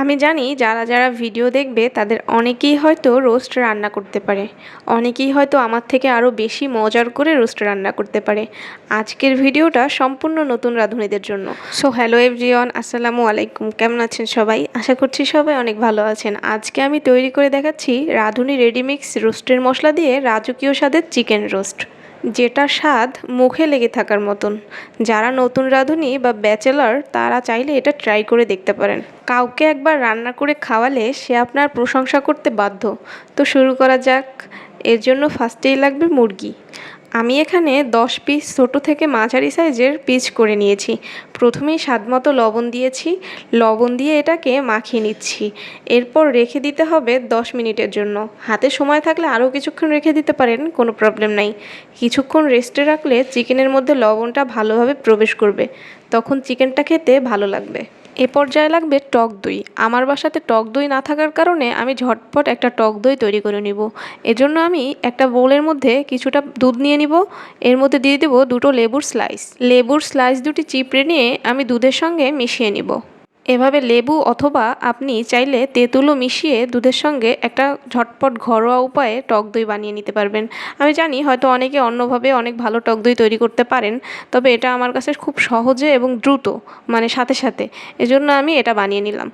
আমি জানি যারা যারা ভিডিও দেখবে তাদের অনেকেই হয়তো রোস্ট রান্না করতে পারে। অনেকেই হয়তো আমার থেকে আরও বেশি মজার করে রোস্ট রান্না করতে পারে। আজকের ভিডিওটা সম্পূর্ণ নতুন রাঁধুনিদের জন্য। সো হ্যালো এভরিওয়ান আসসালামু আলাইকুম। কেমন আছেন সবাই? আশা করছি সবাই অনেক ভালো আছেন। আজকে আমি তৈরি করে দেখাচ্ছি রাঁধুনি রেডিমিক্স রোস্টের মশলা দিয়ে রাজকীয় স্বাদের চিকেন রোস্ট যেটা স্বাদ মুখে লেগে থাকার মতন। যারা নতুন রাঁধুনি বা ব্যাচেলার, তারা চাইলে এটা ট্রাই করে দেখতে পারেন। কাউকে একবার রান্না করে খাওয়ালে সে আপনার প্রশংসা করতে বাধ্য। তো শুরু করা যাক। এর জন্য ফার্স্টেই লাগবে মুরগি। আমি এখানে দশ পিস ছোটো থেকে মাঝারি সাইজের পিস করে নিয়েছি। প্রথমেই স্বাদ মতো লবণ দিয়েছি। লবণ দিয়ে এটাকে মাখিয়ে নিচ্ছি। এরপর রেখে দিতে হবে দশ মিনিটের জন্য। হাতে সময় থাকলে আরও কিছুক্ষণ রেখে দিতে পারেন, কোনো প্রবলেম নাই। কিছুক্ষণ রেস্টে রাখলে চিকেনের মধ্যে লবণটা ভালোভাবে প্রবেশ করবে। তখন চিকেনটা খেতে ভালো লাগবে। এ পর্যায়ে লাগবে টক দই। আমার বাসাতে টক দই না থাকার কারণে আমি ঝটপট একটা টক দই তৈরি করে নিব। এজন্য আমি একটা বোলের মধ্যে কিছুটা দুধ নিয়ে নিব। এর মধ্যে দিয়ে দেবো দুটো লেবুর স্লাইস লেবুর স্লাইস দুটি চিপড়ে নিয়ে আমি দুধের সঙ্গে মিশিয়ে নিব। এভাবে লেবু অথবা আপনি চাইলে তেঁতুলও মিশিয়ে দুধের সঙ্গে একটা ঝটপট ঘরোয়া উপায়ে টক দই বানিয়ে নিতে পারবেন। আমি জানি হয়তো অনেকে অন্যভাবে অনেক ভালো টক দই তৈরি করতে পারেন, তবে এটা আমার কাছে খুব সহজে এবং দ্রুত মানে সাথে সাথে। এজন্য আমি এটা বানিয়ে নিলাম।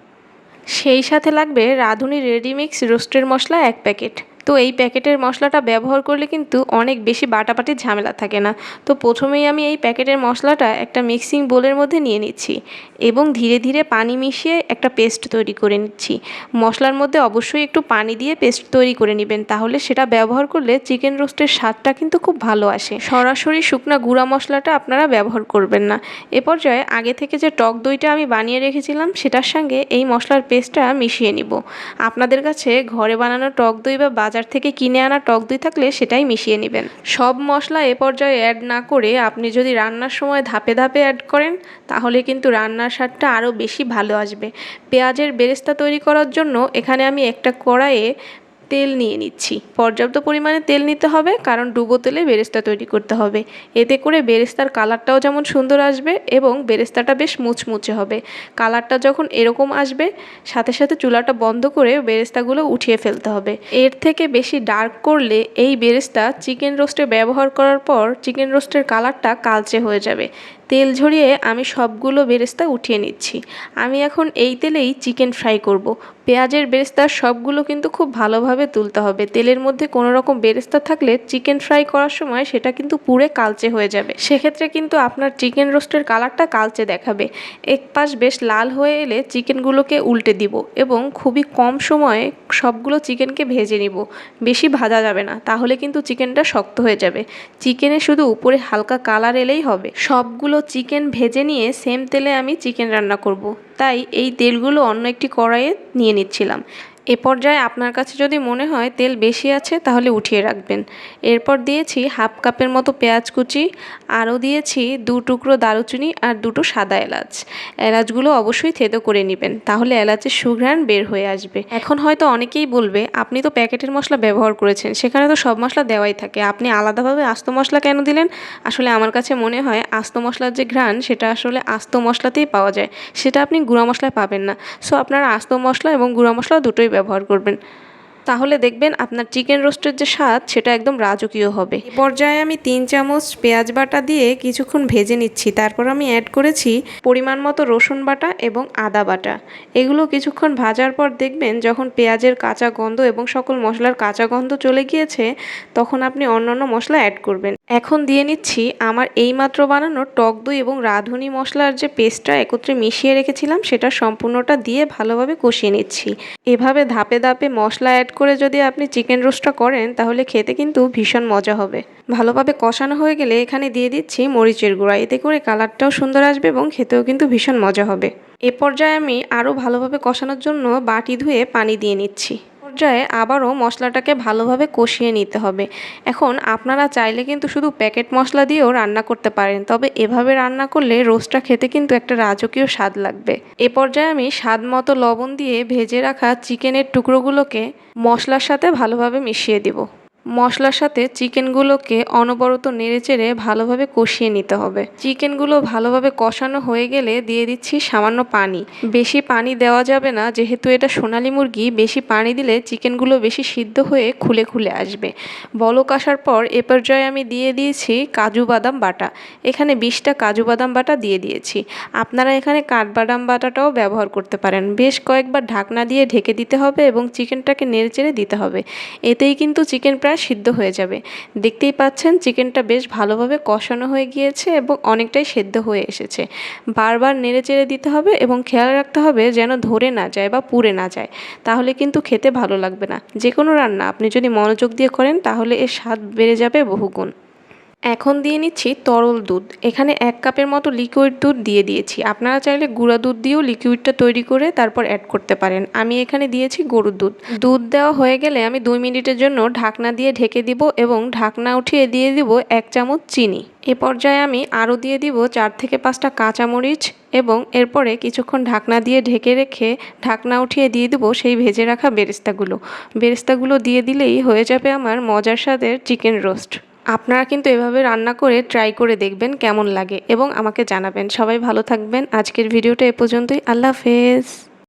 সেই সাথে লাগবে রাঁধুনি রেডিমিক্স রোস্টের মশলা এক প্যাকেট। তো এই প্যাকেটের মশলাটা ব্যবহার করলে কিন্তু অনেক বেশি বাটাবাটির ঝামেলা থাকে না। তো প্রথমেই আমি এই প্যাকেটের মশলাটা একটা মিক্সিং বোলের মধ্যে নিয়ে নিচ্ছি এবং ধীরে ধীরে পানি মিশিয়ে একটা পেস্ট তৈরি করে নিচ্ছি। মশলার মধ্যে অবশ্যই একটু পানি দিয়ে পেস্ট তৈরি করে নেবেন, তাহলে সেটা ব্যবহার করলে চিকেন রোস্টের স্বাদটা কিন্তু খুব ভালো আসে। সরাসরি শুকনা গুঁড়া মশলাটা আপনারা ব্যবহার করবেন না। এ পর্যায়ে আগে থেকে যে টক দইটা আমি বানিয়ে রেখেছিলাম, সেটার সঙ্গে এই মশলার পেস্টটা মিশিয়ে নিব। আপনাদের কাছে ঘরে বানানো টক দই বা বাজার থেকে কিনে আনা টক দই থাকলে সেটাই মিশিয়ে নেবেন। সব মশলা এ পর্যায়ে অ্যাড না করে আপনি যদি রান্নার সময় ধাপে ধাপে অ্যাড করেন, তাহলে কিন্তু রান্নার স্বাদটা আরও বেশি ভালো আসবে। পেঁয়াজের বেরেস্তা তৈরি করার জন্য এখানে আমি একটা কড়াইয়ে তেল নিয়ে নিচ্ছি। পর্যাপ্ত পরিমাণে তেল নিতে হবে, কারণ ডুবো তেলে বেরেস্তা তৈরি করতে হবে। এতে করে বেরেস্তার কালারটাও যেমন সুন্দর আসবে এবং বেরেস্তাটা বেশ মুচমুচে হবে। কালারটা যখন এরকম আসবে, সাথে সাথে চুলাটা বন্ধ করে বেরেস্তাগুলো উঠিয়ে ফেলতে হবে। এর থেকে বেশি ডার্ক করলে এই বেরেস্তা চিকেন রোস্টে ব্যবহার করার পর চিকেন রোস্টের কালারটা কালচে হয়ে যাবে। তেল ঝরিয়ে আমি সবগুলো বেরেস্তা উঠিয়ে নিচ্ছি। আমি এখন এই তেলেই চিকেন ফ্রাই করব। পেঁয়াজের বেরেস্তা সবগুলো কিন্তু খুব ভালোভাবে তুলতে হবে। তেলের মধ্যে কোনো রকম বেরেস্তা থাকলে চিকেন ফ্রাই করার সময় সেটা কিন্তু পুরে কালচে হয়ে যাবে। সেক্ষেত্রে কিন্তু আপনার চিকেন রোস্টের কালারটা কালচে দেখাবে। এক পাশ বেশ লাল হয়ে এলে চিকেনগুলোকে উল্টে দিব এবং খুবই কম সময়ে সবগুলো চিকেনকে ভেজে নিব। বেশি ভাজা যাবে না, তাহলে কিন্তু চিকেনটা শক্ত হয়ে যাবে। চিকেনে শুধু উপরে হালকা কালার এলেই হবে। সবগুলো চিকেন ভেজে নিয়ে সেম তেলে আমি চিকেন রান্না করব। তাই এই তেলগুলো অন্য একটি কড়াইয়ে নিয়ে নিচ্ছিলাম এ পর্যায়ে আপনার কাছে যদি মনে হয় তেল বেশি আছে, তাহলে উঠিয়ে রাখবেন। এরপর দিয়েছি হাফ কাপের মতো পেঁয়াজ কুচি, আরও দিয়েছি দু টুকরো দারুচিনি আর দুটো সাদা এলাচ। এলাচগুলো অবশ্যই থেতো করে নেবেন, তাহলে এলাচের সুঘ্রাণ বের হয়ে আসবে। এখন হয়তো অনেকেই বলবে, আপনি তো প্যাকেটের মশলা ব্যবহার করেছেন, সেখানে তো সব মশলা দেওয়াই থাকে। আপনি আলাদাভাবে আস্ত মশলা কেন দিলেন? আসলে আমার কাছে মনে হয় আস্ত মশলার যে ঘ্রাণ, সেটা আসলে আস্ত মশলাতেই পাওয়া যায়। সেটা আপনি গুঁড়া মশলায় পাবেন না। সো আপনারা আস্ত মশলা এবং গুঁড়া মশলা দুটোই ব্যবহার করবেন। তাহলে দেখবেন আপনার চিকেন রোস্টের যে স্বাদ, সেটা একদম রাজকীয় হবে। এই পর্যায়ে আমি তিন চামচ পেঁয়াজ বাটা দিয়ে কিছুক্ষণ ভেজে নিচ্ছি। তারপর আমি অ্যাড করেছি পরিমাণ মতো রসুন বাটা এবং আদা বাটা। এগুলো কিছুক্ষণ ভাজার পর দেখবেন যখন পেঁয়াজের কাঁচা গন্ধ এবং সকল মশলার কাঁচা গন্ধ চলে গিয়েছে, তখন আপনি অন্যান্য মশলা অ্যাড করবেন। এখন দিয়ে নিচ্ছি আমার এইমাত্র বানানো টক দই এবং রাঁধুনি মশলার যে পেস্টটা একত্রে মিশিয়ে রেখেছিলাম, সেটা সম্পূর্ণটা দিয়ে ভালোভাবে কষিয়ে নিচ্ছি। এভাবে ধাপে ধাপে মশলা অ্যাড করে যদি আপনি চিকেন রোস্টটা করেন, তাহলে খেতে কিন্তু ভীষণ মজা হবে। ভালোভাবে কষানো হয়ে গেলে এখানে দিয়ে দিচ্ছি মরিচের গুঁড়া। এতে করে কালারটাও সুন্দর আসবে এবং খেতেও কিন্তু ভীষণ মজা হবে। এ পর্যায়ে আমি আরও ভালোভাবে কষানোর জন্য বাটি ধুয়ে পানি দিয়ে নিচ্ছি। পর্যায়ে আবারও মশলাটাকে ভালোভাবে কষিয়ে নিতে হবে। এখন আপনারা চাইলে কিন্তু শুধু প্যাকেট মশলা দিয়েও রান্না করতে পারেন, তবে এভাবে রান্না করলে রোস্টটা খেতে কিন্তু একটা রাজকীয় স্বাদ লাগবে। এ পর্যায়ে আমি স্বাদ মতো লবণ দিয়ে ভেজে রাখা চিকেনের টুকরোগুলোকে মশলার সাথে ভালোভাবে মিশিয়ে দিব। মশলার সাথে চিকেনগুলোকে অনবরত নেড়েচেড়ে ভালোভাবে কষিয়ে নিতে হবে। চিকেনগুলো ভালোভাবে কষানো হয়ে গেলে দিয়ে দিচ্ছি সামান্য পানি। বেশি পানি দেওয়া যাবে না, যেহেতু এটা সোনালি মুরগি, বেশি পানি দিলে চিকেনগুলো বেশি সিদ্ধ হয়ে খুলে খুলে আসবে। বলক আসার পর এ পর্যায়ে আমি দিয়ে দিয়েছি কাজু বাদাম বাটা। এখানে বিশটা কাজু বাদাম বাটা দিয়ে দিয়েছি। আপনারা এখানে কাঠবাদাম বাটাটাও ব্যবহার করতে পারেন। বেশ কয়েকবার ঢাকনা দিয়ে ঢেকে দিতে হবে এবং চিকেনটাকে নেড়েচেড়ে দিতে হবে। এতেই কিন্তু চিকেন প্রায় সিদ্ধ হয়ে যাবে। দেখতেই পাচ্ছেন, চিকেনটা বেশ ভালোভাবে কষানো হয়ে গিয়েছে এবং অনেকটাই সেদ্ধ হয়ে এসেছে। বারবার নেড়ে চেড়ে দিতে হবে এবং খেয়াল রাখতে হবে যেন ধরে না যায় বা পুড়ে না যায়। তাহলে কিন্তু খেতে ভালো লাগবে না। যে কোনো রান্না আপনি যদি মনোযোগ দিয়ে করেন, তাহলে এর স্বাদ বেড়ে যাবে বহুগুণ। এখন দিয়ে নিচ্ছি তরল দুধ। এখানে এক কাপের মতো লিকুইড দুধ দিয়ে দিয়েছি। আপনারা চাইলে গুঁড়া দুধ দিয়েও লিকুইডটা তৈরি করে তারপর অ্যাড করতে পারেন। আমি এখানে দিয়েছি গরুর দুধ। দুধ দেওয়া হয়ে গেলে আমি দুই মিনিটের জন্য ঢাকনা দিয়ে ঢেকে দিব এবং ঢাকনা উঠিয়ে দিয়ে দিব এক চামচ চিনি। এ পর্যায়ে আমি আরও দিয়ে দিব চার থেকে পাঁচটা কাঁচামরিচ এবং এরপরে কিছুক্ষণ ঢাকনা দিয়ে ঢেকে রেখে ঢাকনা উঠিয়ে দিয়ে দেবো সেই ভেজে রাখা বেরেস্তাগুলো। বেরেস্তাগুলো দিয়ে দিলেই হয়ে যাবে আমার মজার স্বাদের চিকেন রোস্ট আপনারা কিন্তু এভাবে রান্না করে ট্রাই করে দেখবেন কেমন লাগে এবং আমাকে জানাবেন। সবাই ভালো থাকবেন। আজকের ভিডিওটা এ পর্যন্তই। আল্লাহ হাফেজ।